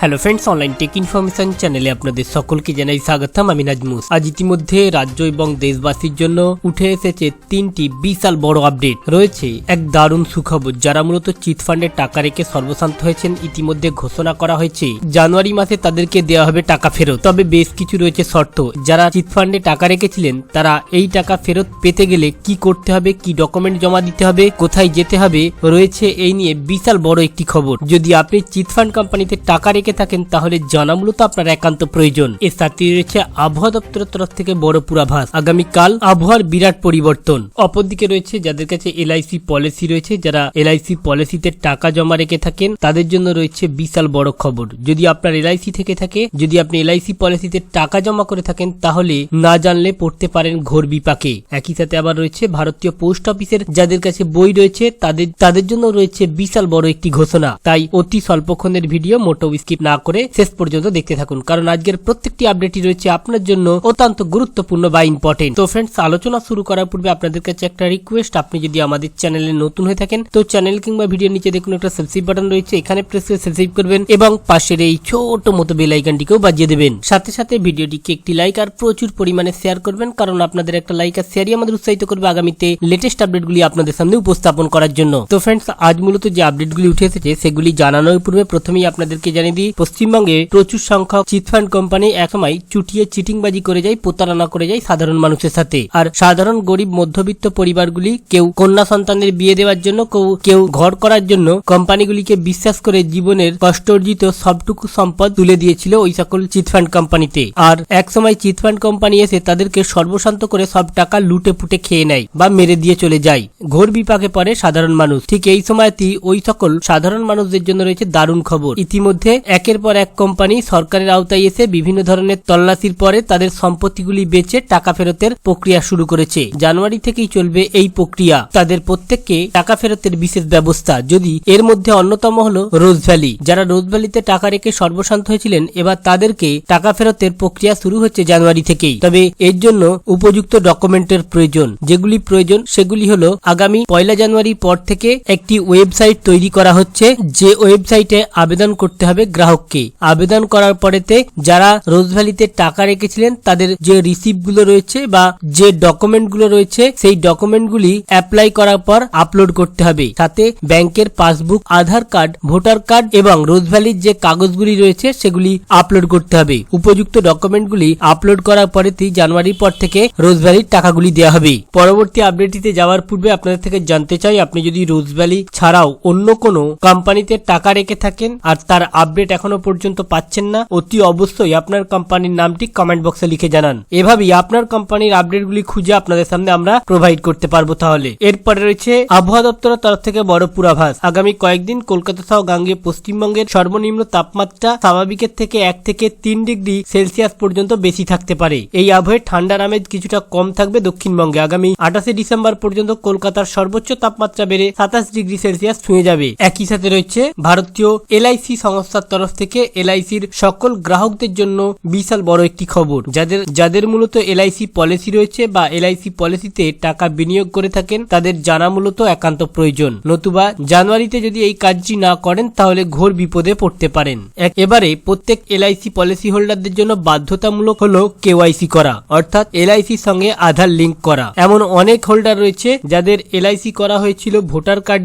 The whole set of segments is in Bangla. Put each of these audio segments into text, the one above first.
Hello friends online tech information চ্যানেলে আপনাদের সকলকে জানাই স্বাগতম। আমি নাজমুস। আজ ইতিমধ্যে রাজ্য এবং দেশবাসীর জন্য উঠে এসেছে তিনটি বিশাল বড় আপডেট রয়েছে এক দারুণ সুখবর, যারা মূলত চিটফান্ডের টাকা রেখে সর্বশান্ত হয়েছেন, ইতিমধ্যে ঘোষণা করা হয়েছে, জানুয়ারি মাসে তাদেরকে দেওয়া হবে টাকা ফেরত। তবে বেশ কিছু রয়েছে শর্ত, যারা চিটফান্ডে টাকা রেখেছিলেন, তারা এই টাকা ফেরত পেতে গেলে কি করতে হবে, কি ডকুমেন্ট জমা দিতে হবে, কোথায় যেতে হবে, রয়েছে এই নিয়ে বিশাল বড় একটি খবর। যদি আপনি চিটফান্ড কোম্পানিতে টাকা রেখে থাকেন, তাহলে জানা মূলত আপনার একান্ত প্রয়োজন। এর সাথে রয়েছে আবহাওয়া দপ্তরের তরফ থেকে বড় পূর্বাভাস। আগামীকাল আবহাওয়ার বিরাট পরিবর্তন। অপরদিকে রয়েছে যাদের কাছে এলআইসি পলিসি রয়েছে, যারা এলআইসি পলিসিতে টাকা জমা রেখে থাকেন, তাদের জন্য রয়েছে বিশাল বড় খবর। যদি আপনার এলআইসি থেকে থাকে, যদি আপনি এলআইসি পলিসিতে টাকা জমা করে থাকেন, তাহলে না জানলে পড়তে পারেন ঘোর বিপাকে। একই সাথে আবার রয়েছে ভারতীয় পোস্ট অফিসের যাদের কাছে বই রয়েছে, তাদের তাদের জন্য রয়েছে বিশাল বড় একটি ঘোষণা। তাই অতি স্বল্পক্ষণের ভিডিও মোটো স্কিপ না করে শেষ পর্যন্ত দেখতে থাকুন। কারণ আজকের প্রত্যেকটি আপডেটই রয়েছে আপনার জন্য অত্যন্ত গুরুত্বপূর্ণ বা ইম্পর্টেন্ট তো ফ্রেন্ডস আলোচনা শুরু করার পূর্বে আপনাদের কাছে একটা রিকোয়েস্ট আপনি যদি আমাদের চ্যানেলে নতুন হয়ে থাকেন, তো চ্যানেল কিংবা ভিডিও নিচে দেখুন একটা সাবস্ক্রাইব বাটন রয়েছে, এখানে প্রেস করে সাবস্ক্রাইব করবেন এবং পাশের এই ছোট মতো বেল আইকনটিকেও বাজিয়ে দেবেন। সাথে সাথে ভিডিওটিকে একটি লাইক আর প্রচুর পরিমাণে শেয়ার করবেন, কারণ আপনাদের একটা লাইক আর শেয়ারই আমাদের উৎসাহিত করবে আগামীতে লেটেস্ট আপডেটগুলি আপনাদের সামনে উপস্থাপন করার জন্য। তো ফ্রেন্ডস আজ মূলত যে আপডেটগুলি উঠে এসেছে, সেগুলি জানানোর পূর্বে প্রথমেই আপনাদেরকে জানিয়ে দিই পশ্চিমবঙ্গে প্রচুর সংখ্যক চিটফান্ড কোম্পানি একসময় চুটিয়ে চিটিংবাজি করে যায়, প্রতারণা করে যায় সাধারণ মানুষের সাথে। আর সাধারণ গরিব মধ্যবিত্ত পরিবারগুলি কেউ কন্যা সন্তানের বিয়ে দেওয়ার জন্য, কেউ কেউ ঘর করার জন্য কোম্পানিগুলিকে বিশ্বাস করে জীবনের কষ্ট অর্জিত সবটুকু সম্পদ তুলে দিয়েছিল ওই সকল চিটফান্ড কোম্পানিতে। আর একসময় চিটফান্ড কোম্পানি এসে তাদেরকে সর্বশান্ত করে সব টাকা লুটে পুটে খেয়ে নেয় বা মেরে দিয়ে চলে যায়। ঘোর বিপাকে পড়ে সাধারণ মানুষ। ঠিক এই সময়তেই ওই সকল সাধারণ মানুষদের জন্য রয়েছে দারুণ খবর। ইতিমধ্যে একের পর এক কোম্পানি সরকারের আওতায় এসে বিভিন্ন ধরনের তল্লাশির পরে তাদের সম্পত্তিগুলি বেচে টাকা ফেরতের প্রক্রিয়া শুরু করেছে। জানুয়ারি থেকেই চলবে এই প্রক্রিয়া। তাদের প্রত্যেককে টাকা ফেরতের বিশেষ ব্যবস্থা। যদি এর মধ্যে অন্যতম হলো রোজ ভ্যালি। যারা রোজ ভ্যালিতে টাকা রেখে সর্বশান্ত হয়েছিলেন, এবার তাদেরকে টাকা ফেরতের প্রক্রিয়া শুরু হচ্ছে জানুয়ারি থেকেই। তবে এর জন্য উপযুক্ত ডকুমেন্টের প্রয়োজন। যেগুলি প্রয়োজন, সেগুলি হলো আগামী পয়লা জানুয়ারি পর থেকে একটি ওয়েবসাইট তৈরি করা হচ্ছে। যে ওয়েবসাইটে আবেদন করতে হবে গ্রাহককে আবেদন করার পরেতে যারা রোজ ভ্যালিতে টাকা রেখেছিলেন, তাদের যে রিসিপ্টগুলো রয়েছে বা যে ডকুমেন্টগুলো রয়েছে, সেই ডকুমেন্ট গুলি অ্যাপ্লাই করার পর আপলোড করতে হবে। সাথে ব্যাংকের passbook, Aadhaar card, voter card এবং রোজ ভ্যালির যে কাগজগুলি রয়েছে, সেগুলি আপলোড করতে হবে। উপযুক্ত ডকুমেন্টগুলি আপলোড করার পরেতেই জানুয়ারির পর থেকে রোজ ভ্যালির টাকাগুলি দেওয়া হবে। পরবর্তী আপডেটটিতে যাওয়ার পূর্বে আপনাদের থেকে জানতে চাই, আপনি যদি রোজ ভ্যালি ছাড়াও অন্য কোনো কোম্পানিতে টাকা রেখে থাকেন আর তার আপডেট এখনও পর্যন্ত পাচ্ছেন না, অতি অবশ্যই আপনার কোম্পানির নামটি কমেন্ট বক্সে লিখে জানান। এভাবেই আপনার কোম্পানির আপডেটগুলি খুঁজে আপনাদের সামনে আমরা প্রোভাইড করতে পারব তাহলে। এরপরে রয়েছে আবহাওয়া দপ্তরের তরফ থেকে বড় পূর্বাভাস। আগামী কয়েকদিন কলকাতা সহ গাঙ্গে পশ্চিমবঙ্গের সর্বনিম্ন তাপমাত্রা স্বাভাবিকের থেকে এক থেকে তিন ডিগ্রি সেলসিয়াস পর্যন্ত বেশি থাকতে পারে। এই আবহে ঠান্ডার আমেজ কিছুটা কম থাকবে দক্ষিণবঙ্গে। আগামী আঠাশে ডিসেম্বর পর্যন্ত কলকাতার সর্বোচ্চ তাপমাত্রা বেড়ে সাতাশ ডিগ্রি সেলসিয়াস ছুঁয়ে যাবে। একই সাথে রয়েছে ভারতীয় এলআইসি সংস্থার তরফ থেকে এলআইসির সকল গ্রাহকদের জন্য বিশাল বড় একটি খবর। যাদের যাদের মূলত এলআইসি পলিসি রয়েছে বা এলআইসি পলিসিতে টাকা বিনিয়োগ করে থাকেন, তাদের জানা মূলত একান্ত প্রয়োজন। নতুবা জানুয়ারিতে যদি এই কাজটি না করেন, তাহলে ঘোর বিপদে পড়তে পারেন। এবারে প্রত্যেক এলআইসি পলিসি হোল্ডারদের জন্য বাধ্যতামূলক হলো কেওয়াইসি করা, অর্থাৎ এলআইসির সঙ্গে আধার লিঙ্ক করা। এমন অনেক হোল্ডার রয়েছে যাদের এলআইসি করা হয়েছিল ভোটার কার্ড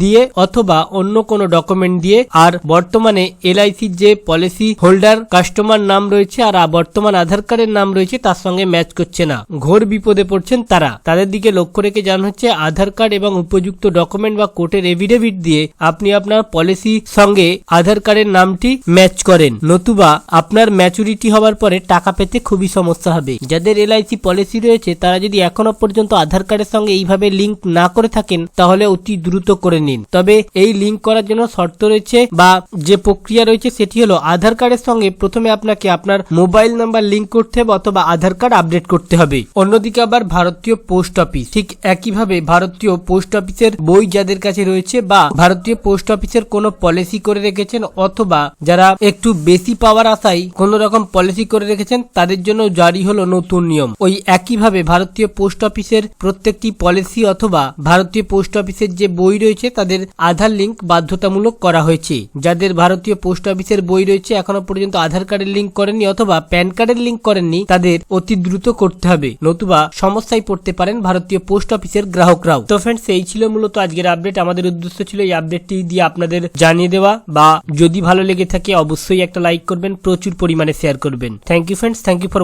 দিয়ে অথবা অন্য কোনো ডকুমেন্ট দিয়ে, আর বর্তমানে এলআইসির যে পলিসি হোল্ডার, কাস্টমার নাম রয়েছে আর বর্তমান আধার কার্ডের নাম রয়েছে, তার সঙ্গে ম্যাচ করছে না। ঘোর বিপদে পড়ছেন তারা। তাদের দিকে লক্ষ্য রেখে জানা হচ্ছে, আধার কার্ড এবং উপযুক্ত ডকুমেন্ট বা কোর্টের এভিডেভিট দিয়ে আপনি আপনার পলিসি সঙ্গে আধার কার্ডের নামটি ম্যাচ করেন। নতুবা আপনার ম্যাচুরিটি হওয়ার পরে টাকা পেতে খুবই সমস্যা হবে। যাদের এলআইসি পলিসি রয়েছে, তারা যদি এখনও পর্যন্ত আধার কার্ডের সঙ্গে এইভাবে লিঙ্ক না করে থাকেন, তাহলে অতি দ্রুত করে নিন। তবে এই লিঙ্ক করার জন্য শর্ত রয়েছে বা যে প্রক্রিয়া রয়েছে, সেটি হলো আধার কার্ডের সঙ্গে প্রথমে আপনাকে আপনার মোবাইল নাম্বার লিংক করতে হবে অথবা আধার কার্ড আপডেট করতে হবে। অন্যদিকে আবার ভারতীয় পোস্ট অফিস। ঠিক একইভাবে ভারতীয় পোস্ট অফিসের বই যাদের কাছে রয়েছে বা ভারতীয় পোস্ট অফিসের কোনো পলিসি করে রেখেছেন অথবা যারা একটু বেশি পাওয়ার আশায় কোন রকম পলিসি করে রেখেছেন, তাদের জন্য জারি হলো নতুন নিয়ম। ওই একইভাবে ভারতীয় পোস্ট অফিসের প্রত্যেকটি পলিসি অথবা ভারতীয় পোস্ট অফিসের যে বই রয়েছে, তাদের আধার লিঙ্ক বাধ্যতামূলক করা হয়েছে। যাদের ভারতীয় পোস্ট অফিসের বই রয়েছে, এখনও পর্যন্ত আধার কার্ডের লিঙ্ক করেননি অথবা প্যান কার্ডের লিঙ্ক করেননি, তাদের অতি দ্রুত করতে হবে। নতুবা সমস্যায় পড়তে পারেন ভারতীয় পোস্ট অফিসের গ্রাহকরাও। তো ফ্রেন্ডস এই ছিল মূলত আজকের আপডেট আমাদের উদ্দেশ্য ছিল এই আপডেটটি দিয়ে আপনাদের জানিয়ে দেওয়া বা যদি ভালো লেগে থাকে, অবশ্যই একটা লাইক করবেন, প্রচুর পরিমাণে শেয়ার করবেন। Thank you friends thank you for